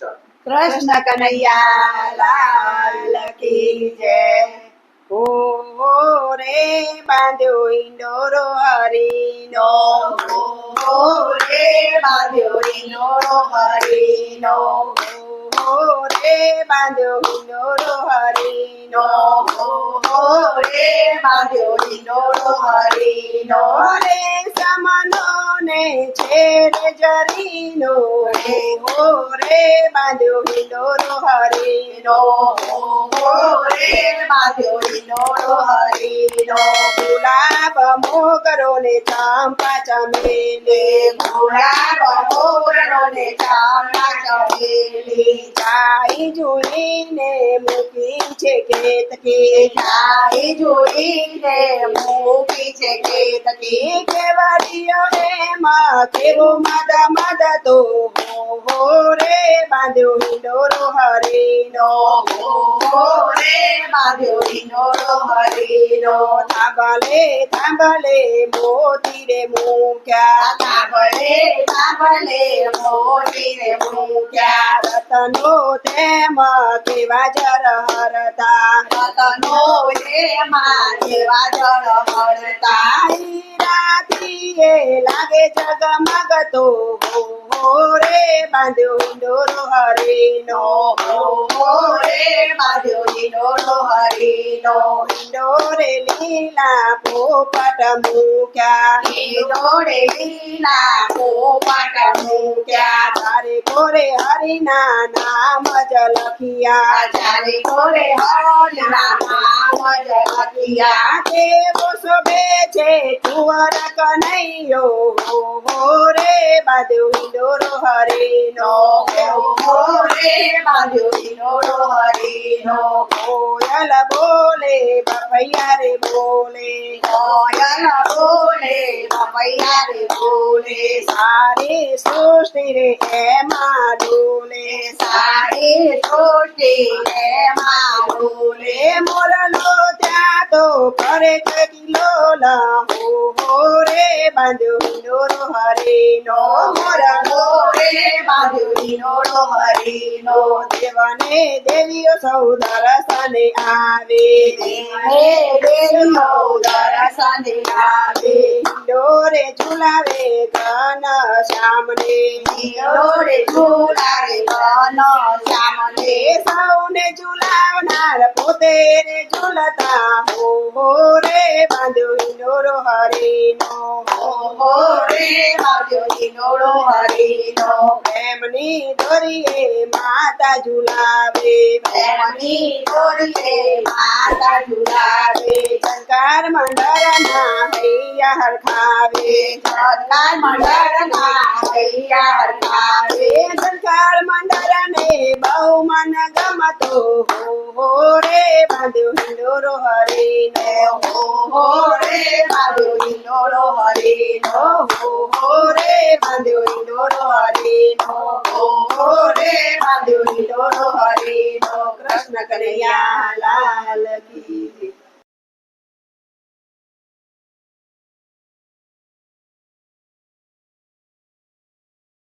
કૃષ્ણ કનૈયા લાલ ઓ રે, બાંધ્યો ઇન્ડોરો હરીનો. ઓ રે, બાંધ્યો ઇન્ડોરો હરીનો. ઓ રે, બાંધ્યો ઇન્ડોરો હરીનો. ઓ રે, બાંધ્યો ઇન્ડોરો હરીનો. રે સમનો ને છેડે જરીનો. ઓ, રે બાંધ્યો ઈંડોરો હરીનો રે બાંધ્યો ઈંડોરો હરીનો ગુલાબ મોગરો ને ચાંપા ચમેલે ગુલાબ મોગરો ને ચાંપા ચમેલે જાય જોઈને મૂકી છે કેતકી જાય જોઈને મૂકી છે કેતકી કેવડીઓ એમાં કેવો મદ મદ તો હો બાંધ્યો હિંડોરો હરીનો રે બાંધ્યો હિંડોરો હરીનો થાંભલે થાંભલે મોતી રે મૂક્યા થાંભલે થાંભલે મોતી રે મૂક્યા રતનો તેમાં કેવા જર હરતા રતનો એમાં કેવા જર હરતા રાતીએ લાગે જગમગતો હો રે બાંધ્યો હિંડોરો હરીનો હો રે બાંધ્યો હિંડોરો હરીનો હિંડોરે લીલા પોપટ મૂક્યા હિંડોરે લીલા તારે કોરે હરિના નામ જ લખિયા તારે કોરે હરિના નામ જ લખિયા કેવો શોભે છે કુંવર કનૈયો હો રે બાંધ્યો હિંડોરો હરીનો હો કોયલ બોલે બપૈયા રે બોલે કોયલ બોલે બપૈયા રે બોલે સારી સૃષ્ટિ રે એમાં ડોલે સારી સૃષ્ટિ એમાં ડોલે મોરલો ત્યાં તો કરે કિલોલા હો રે બાંધ્યો હિંડોરો હરીનો મોરલો હિંડોરો હરીનો દેવને દેવીઓ સૌ દર્શને આવે. હે દેવીઓ દર્શને આવે. ડોરે ઝુલાવે ઘન સામને ડોરે ઝુલાવે ઘન શ્યામને સૌને ઝુલાવનાર પોતે રે ઝુલતા હો હો રે બાંધ્યો હિંડોરો હરીનો હો હો રે બાંધ્યો હિંડોરો હરીનો પ્રેમની દોરીએ માતા ઝુલાવે પ્રેમની દોરીએ માતા ઝુલાવે સંસ્કાર મંડળના હૈયા હરખાવે સંસ્કાર મંડળના હૈયા હરખાવે મન હો હો રે બાંધ્યો હિંડોરો હરીનો હો હો રે બાંધ્યો હિંડોરો હરીનો હો હો રે બાંધ્યો હિંડોરો હરીનો હો હો રે બાંધ્યો હિંડોરો હરીનો કૃષ્ણ કનૈયા લાલ કી